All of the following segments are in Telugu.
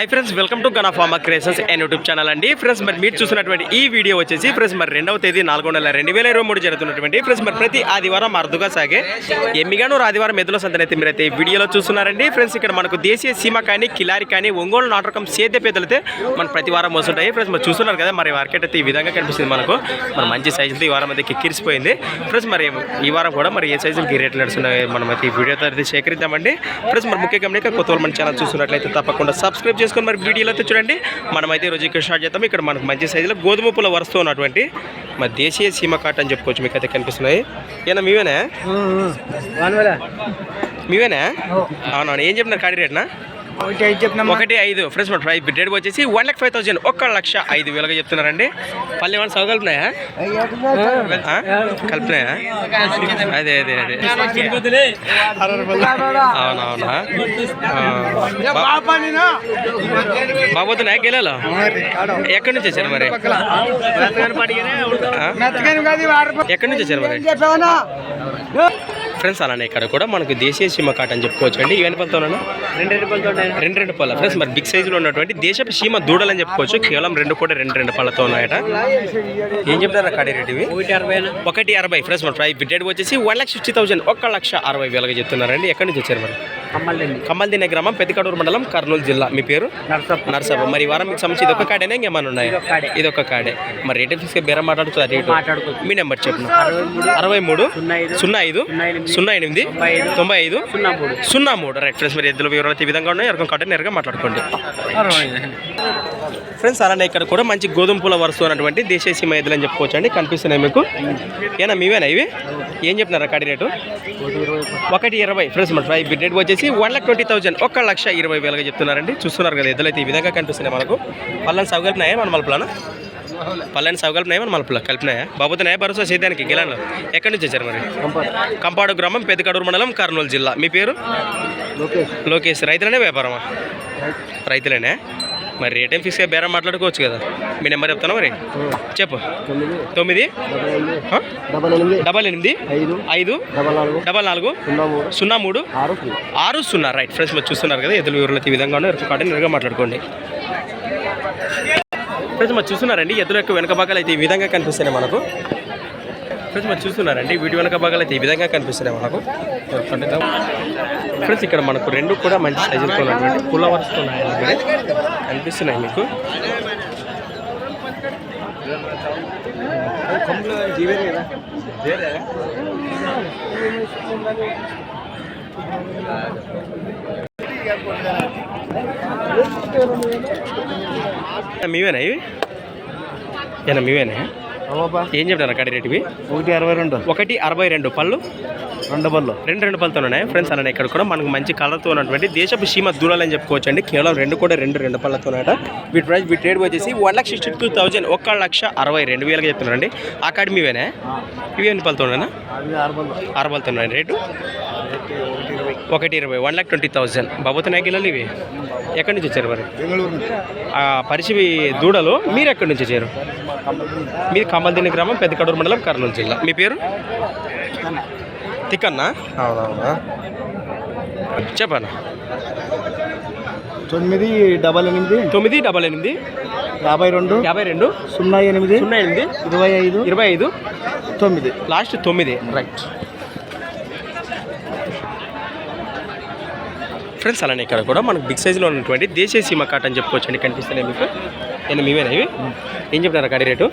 Hi friends welcome to Gana pharma creations and YouTube channel అండి. ఫ్రెండ్స్ మరి మీరు చూస్తున్నటువంటి ఈ వీడియో వచ్చేసి ఫ్రెండ్స్ మరి రెండవ తేదీ నాలుగో నెల రెండు వేల ఇరవై మూడు జరుగుతున్నటువంటి ఫ్రెండ్స్ మరి ప్రతి ఆదివారం అరుదుగా సాగే ఎమ్మిగాను ఆదివారం ఎదుల సంతనైతే మీరైతే ఈ వీడియోలో చూస్తున్నారండి. ఫ్రెండ్స్ ఇక్కడ మనకు దేశీయ సీమ కానీ కిలారి కానీ ఒంగోలు నాటకం సేద్య పేదలైతే మన ప్రతి వారం వస్తుంటాయి. ఫ్రెండ్స్ మరి చూస్తున్నారు కదా మరి మార్కెట్ అయితే ఈ విధంగా కనిపిస్తుంది మనకు. మరి మంచి సైజులతో ఈ వారం అయితే కిక్కిరిసిపోయింది. ఫ్రెండ్స్ మరి ఈ వారం కూడా మరి ఏ సైజులకి రేట్లు నడుస్తున్నాయి మనం అయితే ఈ వీడియోతో అయితే సేకరిద్దామండి. ఫ్రెండ్స్ మరి ముఖ్య గమనిక కొత్త మన ఛానల్ చూస్తున్నట్లయితే తప్పకుండా సబ్స్క్రైబ్ చేసుకొని మరి వీడియోలో అయితే చూడండి. మనమైతే ఈరోజు ఇక్కడ స్టార్ట్ చేద్దాం. ఇక్కడ మనకు మంచి సైజులో గోధుమ పూల వరుసతో ఉన్నటువంటి మరి దేశీయ సీమ కాట్ అని చెప్పుకోవచ్చు మీకు అయితే కనిపిస్తున్నాయి. ఏనా మీవేనా? మీవేనా? అవునవును ఏం చెప్పినారు కాడి రేట్నా? ఒకటి ఐదు చెప్పిన ఒకటి ఐదు. ఫ్రెండ్స్ మన ప్రైస్ రేట్ వచ్చేసి వన్ లాక్ ఫైవ్ థౌసండ్ ఒక్క లక్ష ఐదు వేలుగా చెప్తున్నారండి. పల్లె ఏమైనా సౌకల్పున్నాయా కలిపినాయా అదే అదే అదే. అవునవునా? బాబోతున్నాయా గెలలో? ఎక్కడి నుంచి వచ్చారు మరి? ఎక్కడి నుంచి వచ్చారు మరి? ఫ్రెండ్స్ అలానే ఇక్కడ కూడా మనకు దేశీయ సీమ కాట్ అని చెప్పుకోవచ్చు అండి ఇవన్నీ పళ్ళతోనా రెండు రెండు పళ్ళతో రెండు రెండు పళ్ళ. ఫ్రెండ్స్ మరి బిగ్ సైజులో ఉన్నటువంటి దేశపు సీమ దూడలు అని చెప్పుకోవచ్చు. కేవలం రెండు కూడా రెండు రెండు పళ్ళతో ఉన్నాయట. ఏం చెప్తారా కాడి రేట్ ఇవి? ఒకటి అరవై ఒకటి అరవై. ఫ్రెండ్స్ మన ప్రైస్ రేట్ వచ్చేసి వన్ లాక్ సిక్స్టీ థౌసండ్. ఒక లక్ష అరవై వేలుగా చెప్తున్నారండి. ఎక్కడి నుంచి వచ్చారు మరి? కమ్మల్దినే గ్రామం పెద్దకడూరు మండలం కర్నూలు జిల్లా. మీ పేరు? నర్సప్ నర్సప్ప. మరి వారం మీకు సంబంధించి ఇది ఒక కాడేనా? ఇంకేమైనా ఉన్నాయి. ఇది ఒక కాడే. మరి రేట్ ఫిక్స్ బేరం మాట్లాడుతుంది మీ నెంబర్ చెప్పు. అరవై మూడు. సున్నా ఐదు. సున్నా ఎనిమిది. తొంభై ఐదు. సున్నా మూడు. రైట్ ఫ్రెండ్స్ మరి ఎద్దుల వివరాలు ఈ విధంగా ఉన్నాయి. ఎరకం కాటే నేరుగా మాట్లాడుకోండి. ఫ్రెండ్స్ అలానే ఇక్కడ కూడా మంచి గోధుమ పూల వరుస ఉన్నటువంటి దేశీయ సీమ ఎద్దులు అని చెప్పుకోవచ్చు అండి. కనిపిస్తున్నాయి మీకు. ఏనా మీవేనా ఇవి? ఏం చెప్తున్నారా కాడి రేటు? ఒకటి ఇరవై. ఫ్రెండ్స్ ప్రైస్ బిడ్ రేట్ వచ్చేసి వన్ లాక్ ట్వంటీ థౌసండ్ ఒక లక్ష ఇరవై వేలుగా చెప్తున్నారండి. చూస్తున్నారు కదా ఎద్దులు అయితే ఈ విధంగా కనిపిస్తున్నాయి మనకు. పళ్ళని సవగలిపినాయా మన మలుపులను పళ్ళని సవగలిపినాయా మన మలుపులో కలిపినాయా? బాబుతున్నాయా భరోసా సేద్యానికి గిలాన్లో? ఎక్కడి నుంచి వచ్చారు మరి? కంపాడు గ్రామం పెద్దకడూరు మండలం కర్నూలు జిల్లా. మీ పేరు? లోకేష్. రైతులనే వ్యాపారమా? రైతులేనే? మరి రేట్ ఏం ఫిక్స్గా బేరం మాట్లాడుకోవచ్చు కదా? మీ నెంబర్ చెప్తాను మరి? చెప్పు. తొమ్మిది? డబల్ ఎనిమిది. ఐదు. డబల్ నాలుగు. సున్నా మూడు. ఆరు సున్నా. రైట్ ఫ్రెండ్స్ మీరు చూస్తున్నారు కదా ఎదురు వివరాలు ఈ విధంగా ఉన్నాయి కాటన్ నేరుగా మాట్లాడుకోండి. ఫ్రెండ్స్ మరి చూస్తున్నారండి ఎదురు యొక్క వెనక భాగాలు అయితే ఈ విధంగా కనిపిస్తున్నాయి మనకు. ఫ్రెండ్స్ మరి చూస్తున్నారండి. వీటి వెనక భాగాలు అయితే ఈ విధంగా కనిపిస్తున్నాయి మనకు. ఫ్రెండ్స్ ఇక్కడ మనకు రెండు కూడా మంచి సైజులతో ఉన్నటువంటి పుల్ల వరుసతో ఉన్నాయండి. కనిపిస్తున్నాయి మీకు. మీవేనా ఇవి? ఏనా మీవేనా? ఏం చెప్తారా కడి రేట్ ఇవి ఒకటి అరవై రెండు. ఒకటి అరవై రెండు పళ్ళు? రెండు బళ్ళు రెండు రెండు పళ్ళతో ఉన్నాయి? ఫ్రెండ్స్ అలానే ఇక్కడ కూడా మనకు మంచి కలర్తో ఉన్నటువంటి దేశపు సీమ దూరాలు అని చెప్పుకోవచ్చు అండి కేవలం రెండు కూడా రెండు రెండు పళ్ళతో ఉన్నాయట వీటి ప్రైస్ వీటి రేట్ వచ్చేసి one lakh sixty two thousand ఒక లక్ష అరవై రెండు వేలుగా చెప్తున్నారండి. ఆ కాడి మీవేనా? ఇవి ఎన్ని పళ్ళతో ఉన్నాయా ఆరు పళ్ళతో ఉన్నాయి రేటు? ఒకటి ఇరవై. వన్ లాక్ ట్వంటీ థౌజండ్ బాబోతున్నాయి గిల్లలు ఇవి? ఎక్కడి నుంచి వచ్చారు మరి? పరిచివి దూడలు మీరు ఎక్కడి నుంచి వచ్చారు? మీది కమల్దిని గ్రామం పెద్దకడూరు మండలం కర్నూలు జిల్లా. మీ పేరు? తిక్కన్నా? అవునవునా. చెప్పనా? తొమ్మిది డబల్ ఎనిమిది. తొమ్మిది డబల్ ఎనిమిది. యాభై రెండు. యాభై రెండు. సున్నా ఎనిమిది. సున్నా ఎనిమిది. ఇరవై ఐదు. ఇరవై ఐదు. తొమ్మిది. లాస్ట్ తొమ్మిది. రైట్ ఫ్రెండ్స్ అలానే ఇక్కడ కూడా మనకు బిగ్ సైజులో ఉన్నటువంటి దేశీయ సీమ కాట్ అని చెప్పుకోవచ్చు అండి కనిపిస్తున్నాయి మీకు. నేను మీవేనా ఇవి? ఏం చెప్తున్నారు గాడి రేటు?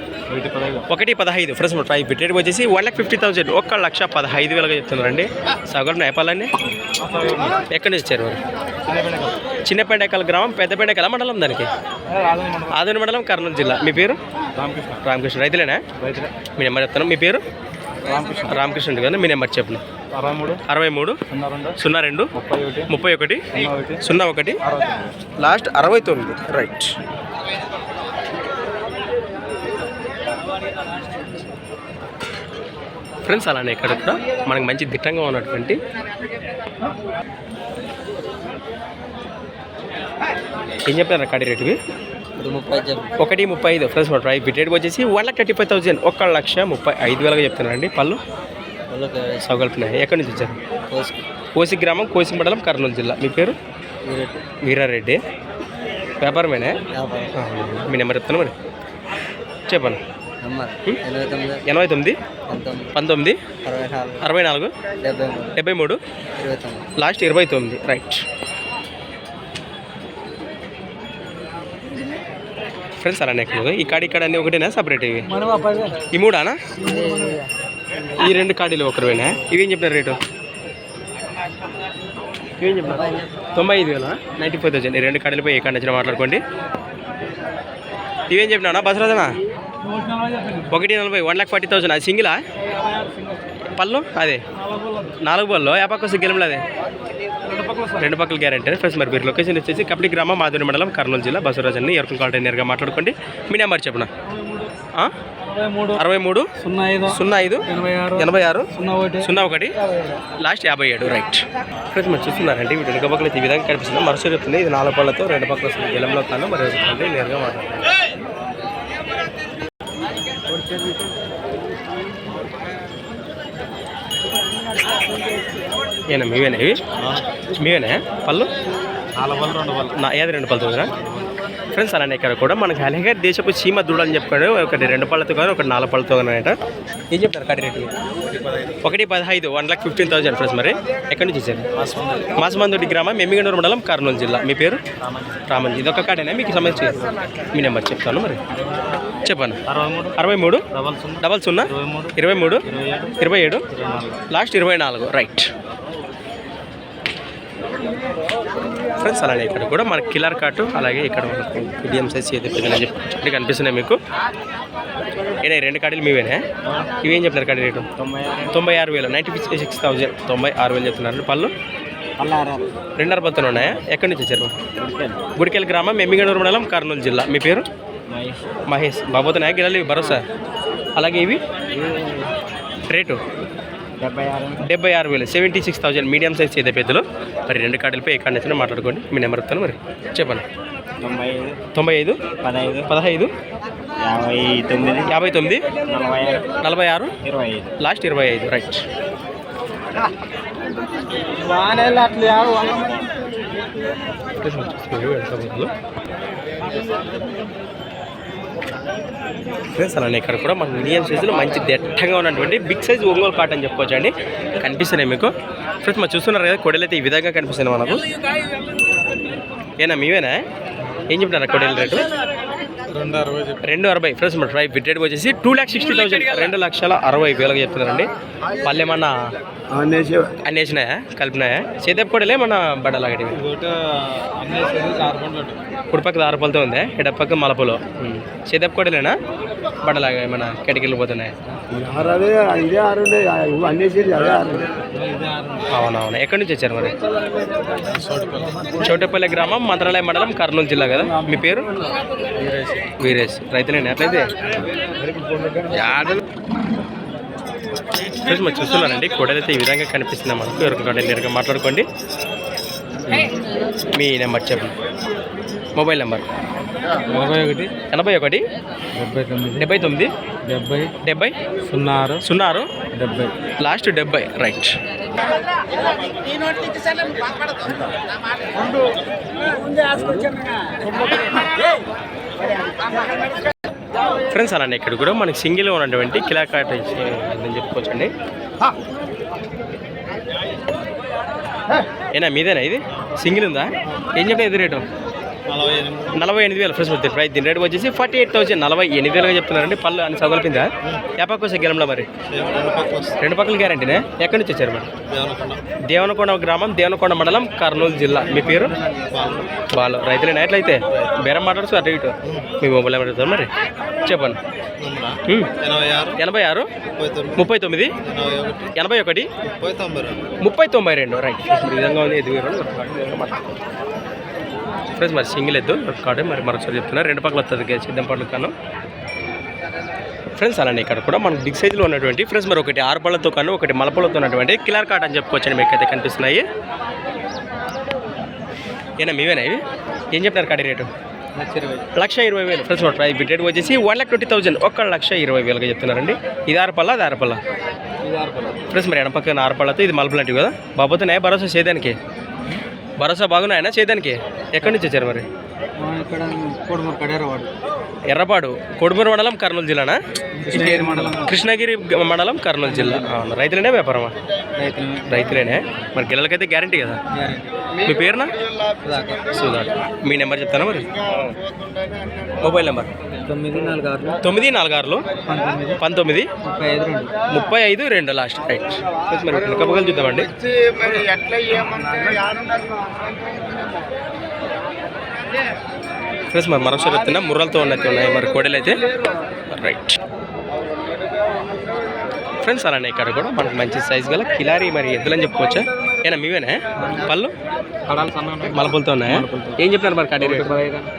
ఒకటి పదహైదు. ఫ్రెండ్స్ మన ప్రైస్ రేట్ వచ్చేసి వన్ లాక్ ఫిఫ్టీ థౌసండ్. ఒక లక్ష పదహైదు వేలుగా చెప్తున్నారండి. సగటు నేపాలండి ఎక్కడి నుంచి వచ్చారు మరి చిన్నపెండకల గ్రామం పెద్దపెండకల మండలం దానికి? ఆదోని మండలం కర్నూలు జిల్లా. మీ పేరు? రామకృష్ణ. రామకృష్ణ. రైతులేనా? రైతులే. మీ నెంబర్ చెప్తాను. మీ పేరు? రామకృష్ణ. కదా మీ నెంబర్ చెప్పను అరవై మూడు. అరవై మూడు. సున్నా రెండు. ముప్పై ఒకటి. ముప్పై ఒకటి. సున్నా ఒకటి. లాస్ట్ అరవై తొమ్మిది. రైట్. ఫ్రెండ్స్ అలానే ఇక్కడ కూడా మనకి మంచి దిట్టంగా ఉన్నటువంటి ఏం చెప్పారు కడి రేటువి ఒకటి ముప్పై ఐదు ఫ్రెండ్స్ మన ప్రైస్ రేట్ వచ్చేసి one lakh thirty five thousand ఒక లక్ష ముప్పై ఐదు వేలుగా చెప్తున్నారండి. పళ్ళు? సౌకల్పినాయి ఎక్కడి నుంచి వచ్చారు? కోసి గ్రామం కోసి మండలం కర్నూలు జిల్లా. మీ పేరు? వీరారెడ్డి. వ్యాపారమేనా? మీ నెంబర్ చెప్తాను మరి. చెప్పండి? ఎనభై తొమ్మిది పంతొమ్మిది అరవై నాలుగు డెబ్బై మూడు లాస్ట్ ఇరవై తొమ్మిది. రైట్. ఫ్రెండ్స్ అలానే ఎక్కువ ఈ కాడి ఇక్కడ అన్ని ఒకటేనా? సపరేట్ ఇవి? ఈ మూడానా? ఈ రెండు కాడీలు ఒకరివేనా? ఇవేం చెప్పినారు రేటు? ఇవేం చెప్పినారు? తొంభై ఐదు. వేల? Ninety five thousand. ఈ రెండు కాడీలపై ఏ కాడ నచ్చిన మాట్లాడుకోండి. ఇవేం చెప్పినా బసరాజనా? ఒకటి నలభై వన్ లాక్ ఫార్టీ థౌసండ్. అది సింగిలా? పళ్ళు? అదే. నాలుగు పళ్ళు. ఏ పక్క సిగ్గిలంలో అదే రెండు పక్కల గ్యారంటీ. ఫ్రెండ్స్ మరి మీరు లొకేషన్ వచ్చేసి కపటి గ్రామ మాధురి మండలం కర్నూలు జిల్లా బసవరాజ్ అని ఎవరికి కాల్ నేరుగా మాట్లాడుకోండి. మీ నెంబర్ చెప్పనా? అరవై మూడు సున్నా ఐదు సున్నా ఐదు ఎనభై ఆరు సున్నా ఒకటి సున్నా ఒకటి లాస్ట్ యాభై ఏడు. రైట్. ఫ్రెండ్స్ మీరు చూస్తున్నారండి వీటి వెనుక పక్కల ఈ విధంగా కనిపిస్తుంది మరుసటి చెప్తుంది ఇది నాలుగు పళ్ళతో రెండు పక్కల వస్తుంది గెలంలో కాను మరి నేరుగా మాట్లాడుతుంది ఏనా మీవేనా ఇవి? మీవేనా? పళ్ళు? నాలుగు వందలు రెండు వందలు నా ఏది రెండు పళ్ళతో కదా ఫ్రెండ్స్ అలానే ఇక్కడ కూడా మనకి అలాగే దేశపు సీమ దూడని చెప్పుకోండి. ఒకటి రెండు పళ్ళతో కానీ ఒకటి నాలుగు పళ్ళతో కానీ అంట ఏం చెప్తారు కడి రేటు? ఒకటి పదహైదు. One lakh fifteen thousand friends మరి. ఎక్కడి నుంచి వచ్చారు? మాసమందుడి. గ్రామం ఎమ్మిగనూరు మండలం కర్నూలు జిల్లా. మీ పేరు? రామంజీ. ఇదొక కాడేనా? మీకు సంబంధించి మీ నెంబర్ చెప్తాను మరి. చెప్పండి. అరవై మూడు. డబల్ సున్నా. ఇరవై మూడు. ఇరవై ఏడు. లాస్ట్ ఇరవై నాలుగు. రైట్. ఫ్రెండ్స్ అలానే ఇక్కడ కూడా మన కిల్లర్ కాటు అలాగే ఇక్కడ మనకు మీడియం సైజ్ చేతి చెప్పి కనిపిస్తున్నాయి మీకు. ఏనా రెండు కాడీలు మీవేనా? ఇవేం చెప్తున్నారు కాడీ రేటు? తొంభై ఆరు. వేలు. Ninety fifty six thousand. తొంభై ఆరు వేలు చెప్తున్నారు. పళ్ళు? రెండున్నర పత్తులు ఉన్నాయా? ఎక్కడి నుంచి వచ్చారు? గుడికెల్ గ్రామం ఎమ్మిగనూరు మండలం కర్నూలు జిల్లా. మీ పేరు? మహేష్. మహేష్. బాబోతున్నాయా గిడాలి భరోసా. అలాగే ఇవి? రేటు? డెబ్బై ఆరు. డెబ్బై ఆరు వేలు. Seventy six thousand medium size చేతే పెద్దలు. మరి రెండు కాడలపై ఎక్కడ నచ్చినా మాట్లాడుకోండి. మీ నెంబర్ ఇస్తాను మరి. చెప్పండి. తొంభై ఐదు. తొంభై ఐదు? పదహైదు. పదహైదు? యాభై తొమ్మిది. యాభై తొమ్మిది? నలభై ఆరు. ఇరవై ఐదు. లాస్ట్ ఇరవై ఐదు. రైట్. ఫ్రెండ్స్ అలానే ఇక్కడ కూడా మన మీడియం సైజులో మంచి దట్టంగా ఉన్నటువంటి బిగ్ సైజ్ ఒంగోలు కాట్ అని చెప్పుకోవచ్చు అండి కనిపిస్తున్నాయి మీకు. ఫ్రెండ్స్ మరి చూస్తున్నారు కదా కొడలు అయితే ఈ విధంగా కనిపిస్తున్నాయి మనకు. ఏనా మీవేనా? ఏం చెప్తున్నారు కొడేల రేటు? రెండు అరవై రెండు అరవై. ఫ్రెండ్స్ మన రైట్ రేట్ వచ్చేసి టూ ల్యాక్ సిక్స్టీ థౌసండ్ రెండు లక్షల అరవై వేలకు చెప్తున్నారండి. పళ్ళు ఏమన్నా అన్ని వేసినాయా? కలిపినాయా? చేతపు కూడా మన బడ్డలాగటివి కుడిపక్క ఆరుపలతో ఉంది. ఎడపక్క మలపలో. చేతపు కొడలేనా బడ్డలాగా ఏమన్నా కెటికెళ్ళి పోతున్నాయి అవునవును. ఎక్కడి నుంచి వచ్చారు మరి? చోటపల్లి గ్రామం మంత్రాలయ మండలం కర్నూలు జిల్లా కదా? మీ పేరు? వీరేష్. రైతులేనా? అట్లయితే? ఫ్రెండ్స్ మరి చూస్తున్నారండి కోడలైతే ఈ విధంగా కనిపిస్తుంది మనకు. ఎవరికంటే నేరుగా మాట్లాడుకోండి. మీ నెంబర్ చెప్పండి మొబైల్ నెంబర్. నలభై ఒకటి. ఎనభై ఒకటి. డెబ్బై తొమ్మిది. డెబ్బై తొమ్మిది. డెబ్బై. డెబ్బై. సున్నా ఆరు సున్నా ఆరు డెబ్బై. లాస్ట్ డెబ్బై. రైట్. ఫ్రెండ్స్ అలానే ఇక్కడ కూడా మనకి సింగిల్ ఉన్నటువంటి కిలా కాట్ అని చెప్పుకోవచ్చండి. ఏనా మీదేనా ఇది? సింగిల్ ఉందా? ఏం చెప్పలేదు ఇది రేటు? నలభై ఎనిమిది. వేలు ఫ్రెండ్స్ వస్తుంది ప్రైస్ దీని రేట్ వచ్చేసి ఫార్టీ ఎయిట్ థౌసండ్ నలభై ఎనిమిది వేలుగా చెప్తున్నారండి. పళ్ళు అని సగలిపిందా యాపాకు వస్తే గెలంలో మరి? రెండు పక్కల గ్యారంటీనే ఎక్కడి నుంచి వచ్చారు మరి? దేవనకొండ. గ్రామం దేవనకొండ మండలం కర్నూలు జిల్లా. మీ పేరు? వాళ్ళు రైతులేనా ఎట్లయితే? బేరం మాట్లాడుతూ అటు ఇటు. మీ మొబైల్ నెంబర్ చెప్తారు మరి? చెప్పండి. ఉమ్. ఎనభై ఆరు. ముప్పై తొమ్మిది. ఎనభై ఒకటి. ముప్పై తొంభై రెండు. ముప్పై తొంభై రెండు. రైట్ ఈ విధంగా ఉంది ఎదుగు ఫ్రెండ్స్ మరి సింగిల్ ఎద్దు కాడే మరి మరొకసారి చెప్తున్నారు రెండు పక్కల వస్తుంది సిద్ధం పళ్ళు కాను. ఫ్రెండ్స్ అలానే ఇక్కడ కూడా మనకు బిగ్ సైజులో ఉన్నటువంటి ఫ్రెండ్స్ మరి ఒకటి ఆరు పళ్ళతో కాను ఒకటి మలపళ్ళతో ఉన్నటువంటి కిలర్ కాట్ అని చెప్పుకోవచ్చండి మీకు అయితే కనిపిస్తున్నాయి. ఏనా మీవేనా ఇవి? ఏం చెప్తారు కాడి రేటు లక్ష ఇరవై వేలు. ఫ్రెండ్స్ ప్రైస్ బిడ్ రేట్ వచ్చేసి వన్ లాక్ ట్వంటీ థౌసండ్ ఒక్క లక్ష ఇరవై వేలుగా చెప్తున్నారండి. ఇది ఆరు పళ్ళ అది ఆరు పళ్ళ ఫ్రెండ్స్ మరి ఎడపక్కన ఆరు పళ్ళతో ఇది మలుపు లాంటివి కదా? బాబోతున్నాయా భరోసా చేయడానికి. భరోసా బాగున్నాయనా చేయడానికి ఎక్కడి నుంచి వచ్చారు మరి? ఇక్కడ కోడుమూరు కడేరవాడు ఎర్రపాడు కొడుమూరు మండలం కర్నూలు జిల్లానా? కృష్ణగిరి మండలం. కృష్ణగిరి గ- మండలం కర్నూలు జిల్లా. అవును. రైతులేనే వ్యాపారమా? రైతులు రైతులేనే. మరి గిల్లలకైతే గ్యారంటీ కదా? మీ పేరునా? సుధాకర్. మీ నెంబర్ చెప్తానా మరి? Mobile number? తొమ్మిది నాలుగు ఆరు తొమ్మిది నాలుగు ఆరులు? పంతొమ్మిది. ముప్పై ఐదు రెండు. లాస్ట్. రైట్ మరి వెనకపగలు చూద్దామండి. ఫ్రెండ్స్ మరి మరొకసారి చెప్తున్నా ముర్రలతో ఉన్నట్టు ఉన్నాయి మరి కోడలు అయితే రైట్ ఫ్రెండ్స్ అలానే ఇక్కడ కూడా మనకి మంచి సైజ్ గల కిలారి మరి ఎద్దులని చెప్పుకోవచ్చా? ఏనా మీవేనా పళ్ళు? మలపులతో ఉన్నాయా. ఏం చెప్తున్నారు మరి కడీ రేటు?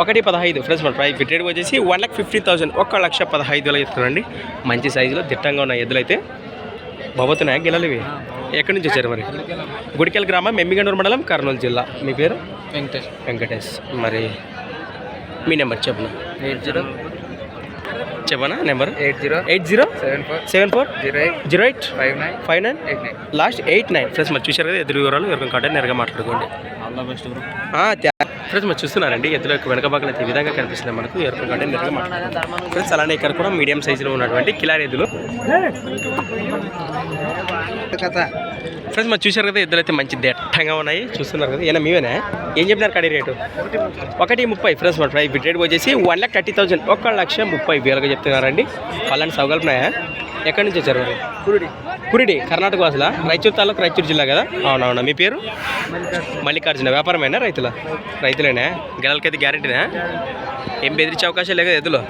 ఒకటి పదహైదు. ఫ్రెండ్స్ మన ప్రైస్ రేట్ వచ్చేసి వన్ లాక్ ఫిఫ్టీ థౌసండ్ ఒక లక్ష పదహైదు వేలు చెప్తున్నారండి. మంచి సైజులో దిట్టంగా ఉన్న ఎద్దులు అయితే గిల్లలు ఇవి ఎక్కడి నుంచి వచ్చారు మరి? గుడికెల్ గ్రామం మెమ్మిగండూరు మండలం కర్నూలు జిల్లా. మీ పేరు? వెంకటేష్. వెంకటేష్. మరి మీ నెంబర్ చెప్పను? Eight zero. చెప్పనా number? Eight zero. Eight zero? Seven four. Seven four? Zero eight. Zero eight? Five nine. Five nine? Eight nine. Last eight nine. Friends మరి చూశారు కదా ఎదురు వివరాలు ఎవరికైనా కాంటాక్ట్ నేరుగా మాట్లాడుకోండి. ఆల్ ద బెస్ట్ ఫ్రెండ్స్ మరి చూస్తున్నారండి. ఎద్దుల యొక్క వెనక భాగంలో అయితే ఈ విధంగా కనిపిస్తుంది మనకు. నేరుగా మాట్లాడుకోండి ఫ్రెండ్స్ అలానే ఇక్కడ కూడా మీడియం సైజులో ఉన్నటువంటి కిలారి ఎద్దులు. ఫ్రెండ్స్ మరి చూశారు కదా ఎద్దులు అయితే మంచి దట్టంగా ఉన్నాయి. చూస్తున్నారు కదా ఏనా మీవేనా? ఏం చెప్పినారు కడీ రేటు? ఒకటి ముప్పై. ఫ్రెండ్స్ మరి ప్రైస్ రేట్ వచ్చేసి వన్ లాక్ థర్టీ థౌసండ్ ఒక లక్ష ముప్పై వేలుగా చెప్తున్నారండి. వాళ్ళని సౌకల్పనాయా ఎక్కడి నుంచి వచ్చారు మరి? కురుడి కురిడి కర్ణాటక వాసుల రాయచూరు తాలూకు రాయచూరు జిల్లా కదా అవునవునా మీ పేరు మల్లికార్జున వ్యాపారమేనా రైతుల రైతులేనా గెలలకైతే గ్యారెంటీనా ఏం బెదిరించే అవకాశం లేదు కదా ఎద్దులో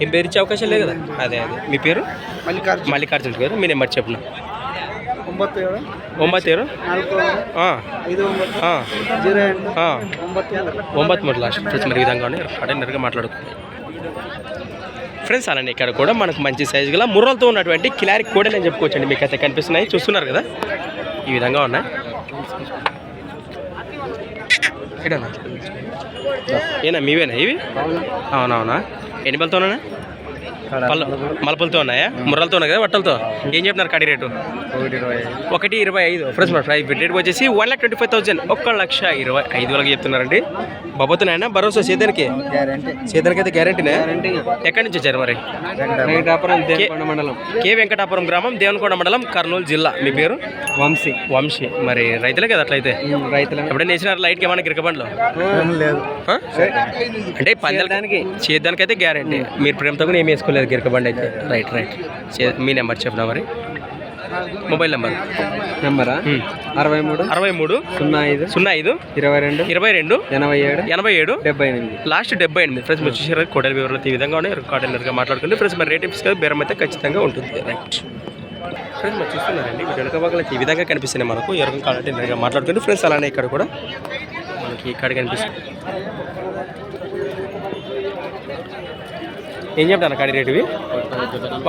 ఏం బెదిరించే అవకాశం లేదు కదా అదే అదే మీ పేరు మల్లికార్జున మల్లికార్జున కదా మీ నెంబర్ చెప్పను ಒಂಬತ್ತು ಏಳು ಒಂಬತ್ತು ಏಳು ನಾಲ್ಕು ಹಾಂ ಐದು ಒಂಬತ್ತು ಹಾಂ ಜೀರೋ ಎಂಟು ಹಾಂ ಒಂಬತ್ತು ಏಳು ಒಂಬತ್ತು మూడు లాస్ట్ ఫ్రెండ్స్ మరి ఈ విధంగా అడైనర్గా మాట్లాడుకుంది ఫ్రెండ్స్ అలానే ఇక్కడ కూడా మనకు మంచి సైజు గల ముర్రలతో ఉన్నటువంటి కిలారి కోడలు అని చెప్పుకోవచ్చండి. మీకు అయితే కనిపిస్తున్నాయి. చూస్తున్నారు కదా? ఈ విధంగా ఉన్నాయి. ఏనా మీవేనా ఇవి? అవునవునా ఎన్ని బలతోనా పళ్ళు మలపలతో ఉన్నాయా? ముర్రలతో ఉన్నాయి కదా బట్టలతో ఏం చెప్తున్నారు కడి రేటు? ఒకటి ఇరవై ఐదు. ఫ్రెండ్స్ మన ప్రైస్ రేట్ వచ్చేసి one lakh twenty five thousand ఒక్క లక్ష ఇరవై ఐదు వేలకి చెప్తున్నారండి. బాబోతున్నాయన భరోసా సేదానికి గ్యారంటీ సేదానికి అయితే గ్యారంటీనే గ్యారంటీ ఎక్కడి నుంచి వచ్చారు మరి? మండలం. కే వెంకటాపురం గ్రామం దేవనకొండ మండలం కర్నూలు జిల్లా. మీ పేరు? వంశీ. వంశీ. మరి రైతులే కదా అట్లయితే? రైతుల. ఎప్పుడైనా వేసినారు లైట్కి ఏమన్నా గిరకబండ్లో? లేదు. ఆ? అంటే పందాలకి చేద్దానికి. అయితే గ్యారంటీ మీరు ప్రేమతో కూడా ఏమి వేసుకోలేదు గిరకబండి అయితే. రైట్ రైట్ మీ నెంబర్ చెప్పినా మరి. Mobile number. నెంబరా. అరవై మూడు అరవై మూడు సున్నా ఐదు సున్నా ఐదు ఇరవై రెండు ఇరవై రెండు ఎనభై ఏడు ఎనభై ఏడు డెబ్బై ఎనిమిది. లాస్ట్ డెబ్బై ఎనిమిది. ఫ్రెండ్స్ మీరు చూసారు కోటల వివరాలు ఈ విధంగా ఉన్నాయి. కాటనర్గా మాట్లాడుకుంటే ఫ్రెండ్స్ మరి రేట్ కదా బేరం అయితే ఖచ్చితంగా ఉంటుంది. రైట్ ఫ్రెండ్స్ మరి చూస్తున్నారండి మీరు వెనక భాగంలో ఈ విధంగా కనిపిస్తున్నాయి మనకు. ఎవరికైనా కావాలంటే నేరుగా మాట్లాడుకుంటే ఫ్రెండ్స్ అలానే ఇక్కడ కూడా మనకి ఇక్కడ కనిపిస్తుంది. ఏం చెప్తాను కాడి రేటు ఇవి?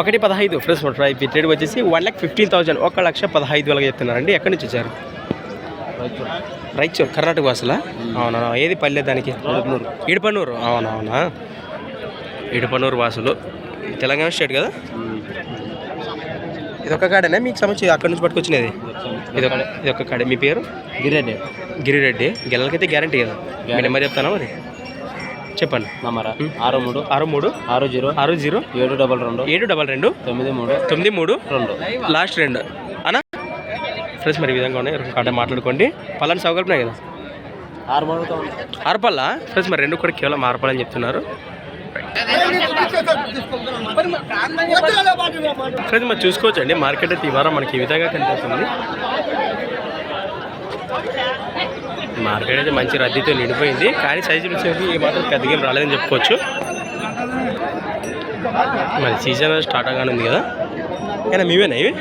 ఒకటి పదహైదు. మన ప్రైస్ రేట్ వచ్చేసి వన్ లాక్ ఫిఫ్టీన్ థౌసండ్ ఒక లక్ష పదహైదు వేలకి చెప్తున్నారండి. ఎక్కడి నుంచి వచ్చారు? రైచూర్ కర్ణాటక వాసులా? అవునా ఏది పల్లె దానికి? ఇడపనూరు అవునవునా ఇడపనూరు వాసులు. తెలంగాణ స్టేట్ కదా? ఇది ఒక కాడేనా? మీకు సంబంధించి అక్కడి నుంచి పట్టుకొచ్చినది? ఇది ఒక ఇది ఒక కాడే. మీ పేరు? గిరెడ్డి గిరిరెడ్డి. గెలలకైతే గ్యారంటీ కదా? మీ నెంబర్ చెప్తానా మరి? చెప్పండి. నంబరా? ఆరు మూడు? ఆరు మూడు? ఆరు జీరో? ఆరు జీరో? ఏడు డబల్ రెండు? ఏడు డబల్ రెండు? తొమ్మిది మూడు? తొమ్మిది మూడు? రెండు. లాస్ట్ రెండు. అనా ఫ్రెండ్స్ మరి విధంగా ఉన్నాయి. కాడ మాట్లాడుకోండి. పలాని సౌకల్పనే కదా? ఆరుపల్ల ఫ్రెండ్స్ మరి రెండు కూడా కేవలం ఆరుపల్లని చెప్తున్నారు. ఫ్రెండ్స్ మరి చూసుకోవచ్చు అండి మార్కెట్ అయితే ఈ వారం మనకి ఈ విధంగా కనిపిస్తుంది. మార్కెట్ అయితే మంచి రద్దీతో నిండిపోయింది. కానీ సైజు వచ్చేసి ఈ మాత్రం పెద్దగా ఏం రాలేదని చెప్పుకోవచ్చు. మరి సీజన్ స్టార్ట్ అవగానే ఉంది కదా? అయినా మీవేనా ఇవి?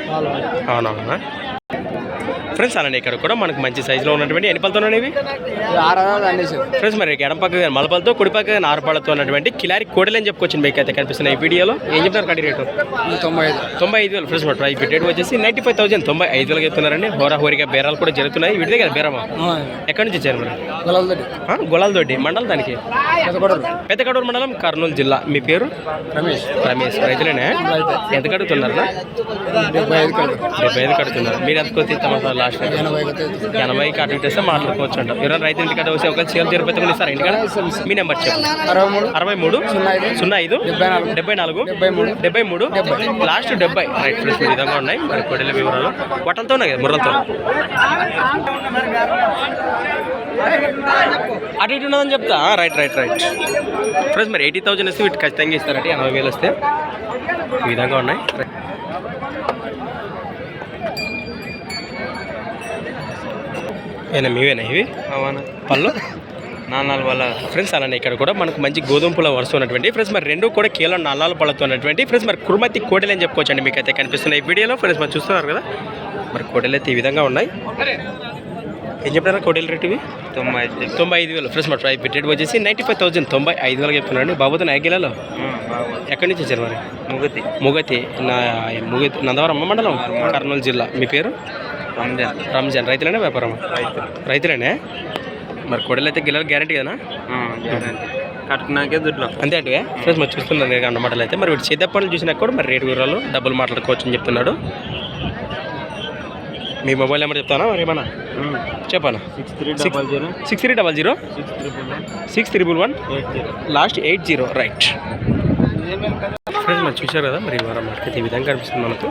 అవునవునా ఫ్రెండ్స్ అలానే ఇక్కడ కూడా మనకు మంచి సైజులో ఉన్నటువంటి ఎన్ని పళ్ళతో అనేసి ఫ్రెండ్స్ మరి ఎడం పక్క మలపలతో కుడి పక్క నారపాలతో ఉన్నటువంటి కిలారి కోడలు అని చెప్పుకోవచ్చు మీకు అయితే కనిపిస్తున్నాయి ఈ వీడియోలో. ఏం చెప్తారు కడి రేటు? తొంభై ఐదు. తొంభై ఐదు వేలు. ఫ్రెండ్స్ మరి ప్రైస్ రేట్ వచ్చేసి నైంటీ ఫైవ్ థౌసండ్ తొంభై ఐదు వేలకు చెప్తున్నారండి. హోరా హోరిగా బేరాలు కూడా జరుగుతున్నాయి. వీటిదే కదా బేరమా? ఎక్కడి నుంచి వచ్చారు మరి? గొలాలదొడ్డి. మండలం దానికి? పెద్ద కడూరు మండలం కర్నూలు జిల్లా. మీ పేరు? రమేష్. రమేష్. రైతులేనే? ఎంత కడుగుతున్నారు డెబ్బై ఐదు కడుతున్నారు. మీరు ఎంత కొద్ది తమ లాస్ట్ ఎనభై ఎనభైకి అటు ఇటు వస్తే మాట్లాడుకోవచ్చు అంట ఎవరైనా రైతు ఇంటికాడ వస్తే ఒక చీర తిరుపతి కూడా ఇస్తారా ఇంటికాడ? మీ నెంబర్ చెప్పు. అరవై మూడు. సున్నా ఐదు. డెబ్బై నాలుగు. డెబ్బై మూడు. డెబ్బై మూడు. లాస్ట్ డెబ్బై. రైట్ ఫ్రెండ్స్ ఈ విధంగా ఉన్నాయి. మరి కొడెల వివరాలు. బట్టలతో ఉన్నాయి కదా ముర్రలతో అటు ఇటు ఉన్నదని చెప్తా. Right right right. ఫ్రెండ్స్ మరి ఎయిటీ థౌసండ్ వస్తే వీటి ఖచ్చితంగా ఇస్తారంటే ఎనభై వేలు వస్తే. ఈ విధంగా ఉన్నాయి. ఏనా మీవేనా ఇవి? పళ్ళు? నాలుగు వాళ్ళ ఫ్రెండ్స్ అలానే ఇక్కడ కూడా మనకు మంచి గోధుమ పూల వరుస ఉన్నటువంటి ఫ్రెండ్స్ మరి రెండు కూడా కేవలం నల్లాలు పళ్ళతో ఉన్నటువంటి ఫ్రెండ్స్ మరి కుర్మతి కోటలు అని చెప్పుకోవచ్చండి మీకు అయితే కనిపిస్తున్నాయి ఈ వీడియోలో. ఫ్రెండ్స్ మరి చూస్తున్నారు కదా మరి కోటలు అయితే ఈ విధంగా ఉన్నాయి. ఏం చెప్పారా కోటలు రేట్ ఇవి? తొంభై తొంభై ఐదు వేలు. ఫ్రెండ్స్ మరి ప్రైస్ పెట్టేది వచ్చేసి నైంటీ ఫైవ్ థౌసండ్ తొంభై ఐదు వేలకు చెప్తున్నారండి. బాబుతో నాయకిలలో ఎక్కడి నుంచి వచ్చారు మరి? ముగతి. ముగతి నా ముగతి నందవరం మండలం కర్నూలు జిల్లా. మీ పేరు? రంజాన్. రంజాన్. రైతులేనా వ్యాపారం రైతులేనే? మరి కొడలు అయితే గిల్లలు గ్యారంటీ. కదా కట్టుకున్నాకే దుడ్లో. అంతే అంటే ఫ్రెండ్స్ మరి చూస్తున్నాను నేను అన్నమాటలు అయితే మరి వీటి చేద్ద పనులు చూసినా కూడా మరి రేటు వివరాలు డబ్బులు మాట్లాడుకోవచ్చు అని చెప్తున్నాడు. మీ మొబైల్ నెంబర్ చెప్తానా మరి ఏమన్నా? చెప్పానా? Six three double zero. Six three double zero? Six triple one. Six triple one? Last eight zero. Right. Friends మరి చూశారు కదా? మరి వారం మార్కెట్ ఈ విధంగా కనిపిస్తుంది మనకు.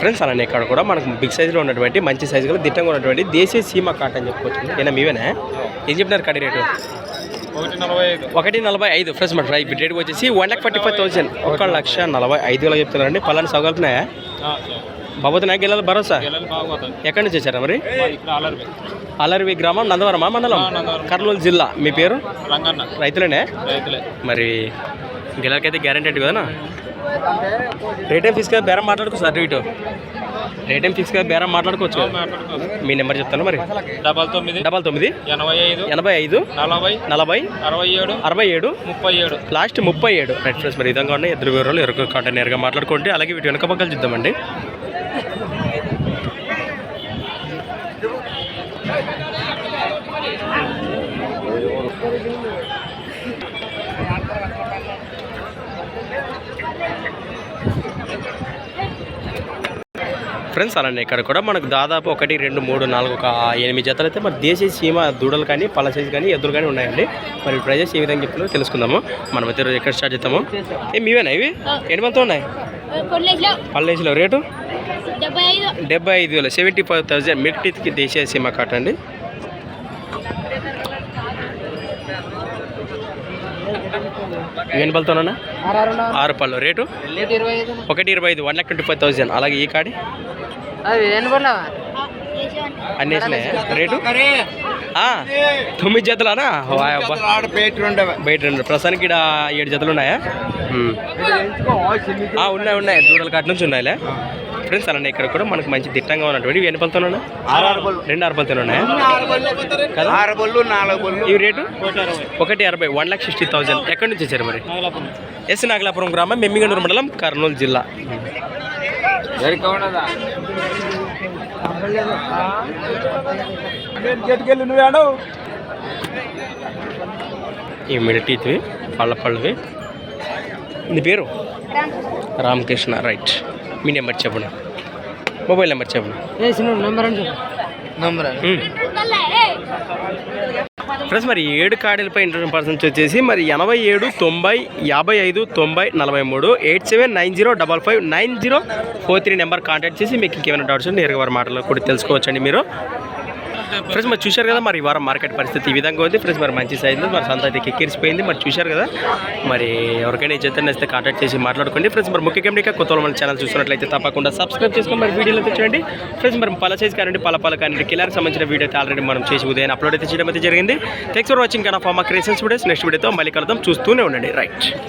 ఫ్రెండ్స్ అలానే ఇక్కడ కూడా మనకు బిగ్ సైజులో ఉన్నటువంటి మంచి సైజులో దిట్టంగా ఉన్నటువంటి దేశీయ సీమ కాట్ అని చెప్పుకోవచ్చు. ఏనా మీవేనా? ఏం చెప్పినారు కడి రేటు? ఒకటి నలభై ఐదు. ఫ్రెండ్స్ మన రైట్ రేట్ వచ్చేసి one lakh forty five thousand ఒక లక్ష నలభై ఐదు వేలు చెప్తున్నారండి. పలాని సౌకల్తున్నాయా బాబోతు నాకు వెళ్ళాలి భరోసా? ఎక్కడి నుంచి వచ్చారా మరి? అల్లరివి. గ్రామం నందవరమా మండలం? కర్నూలు జిల్లా. మీ పేరు? రైతులేనే? రైతులే. మరి గిలాకైతే గ్యారంటీ కదా? రేట్ ఏం కదా బేరం మాట్లాడుకోవచ్చు అటు ఇటు రేట్ ఏం ఫిక్స్ కదా బేరం మాట్లాడుకోవచ్చు మీ నెంబర్ చెప్తాను మరి. డబల్ తొమ్మిది. డబల్ తొమ్మిది. ఎనభై ఐదు. ఎనభై ఐదు. నలభై. నలభై. అరవై ఏడు. అరవై ఏడు. ముప్పై ఏడు. లాస్ట్ ముప్పై ఏడు. రైట్ ఫ్రెండ్స్ మరి విధంగా ఉన్నాయి. ఇద్దరు వివరాలు ఎరుకు కాంటే నేరుగా మాట్లాడుకోండి. అలాగే వీటి వెనక పక్కలు చూద్దామండి. ఫ్రెండ్స్ అలానే ఇక్కడ కూడా మనకు దాదాపు ఒకటి రెండు మూడు నాలుగు ఒక ఎనిమిది జతలు అయితే మరి దేశీయ సీమ దూడలు కానీ పళ్ళ సైజు కానీ ఎద్దులు కానీ ఉన్నాయండి. మరి ప్రైజెస్ ఏ విధంగా చెప్తున్నారో తెలుసుకుందాము. మనం అయితే ఎక్కడ స్టార్ట్ చేద్దాము? ఏ మీవేనా ఇవి? ఎన్ని మంది ఉన్నాయి? పళ్ళేసిలో రేటు? డెబ్బై ఐదు. వేలు. Seventy five thousand. మిల్క్ టీత్కి దేశీయ సీమ కాట్ అండి? ఎన్ని పళ్ళతోనా ఆరు పళ్ళు. రేటు? ఒకటి ఇరవై ఐదు one lakh twenty five thousand. అలాగే ఈ కాడి? అన్నీ రేటు? ఆ, తొమ్మిది జతలానా. బయట రెండు. ప్రస్తుతానికి ఇక్కడ ఏడు జతలు ఉన్నాయా? ఉన్నాయి ఉన్నాయి. దూడల కాటి నుంచి ఉన్నాయిలే. ఫ్రెండ్స్ అలానే ఇక్కడ కూడా మనకు మంచి దిట్టంగా ఉన్నటువంటి ఎన్ని పళ్ళతో ఉన్నాయి? రెండు ఆరు పళ్ళతో ఉన్నాయా? ఈ రేటు? ఒకటి అరవై. One lakh sixty thousand. ఎక్కడి నుంచి వచ్చారు మరి? ఎస్ నాగలాపురం గ్రామం మెమ్మిగండూరు మండలం కర్నూలు జిల్లా. నువ్వేడు ఈ మిడటీత్వి పళ్ళ పళ్ళవి నీ పేరు? రామకృష్ణ. రైట్. మీ నెంబర్ చెప్పండి. మొబైల్ నెంబర్ చెప్పండి. నెంబర్ నెంబర్ ఫ్రెండ్స్ మరి ఏడు కాడీలపై ఇంటర్వ్యూ పర్సన్స్ వచ్చేసి మరి ఎనభై ఏడు తొంభై యాభై ఐదు తొంభై నలభై మూడు eight seven nine zero double five nine zero four three number contact చేసి మీకు ఇంకేమైనా డౌట్స్ ఉంటే నేరుగా వారి మాటలో కూడా తెలుసుకోవచ్చండి మీరు. ఫ్రెండ్స్ మరి చూశారు కదా మరి ఈ వారం మార్కెట్ పరిస్థితి ఈ విధంగా ఉంది. ఫ్రెండ్స్ మరి మంచి సైజు మరి సంత ఎక్కిరిసిపోయింది మరి చూశారు కదా మరి ఎవరికైనా ఈ జత నేస్తే కాంటాక్ట్ చేసి మాట్లాడుకోండి. ఫ్రెండ్స్ మరి ముఖ్యంగా ఇంకా కొత్త మన ఛానల్ చూసినట్లయితే తప్పకుండా సబ్స్క్రైబ్ చేసుకొని మరి వీడియోలో అయితే చూడండి. ఫ్రెండ్స్ మరి పల సైజ్ కానివ్వండి పల పల కానివ్వండి కిలాకి సంబంధించిన వీడియో అయితే ఆల్రెడీ మనం చేసి ఉదయం అప్లోడ్ అయితే చేయడం అయితే జరిగింది. Thanks for watching Kanna pharma creations videos next వీడియోతో మళ్ళీ కలుద్దాం. చూస్తూనే ఉండండి. రైట్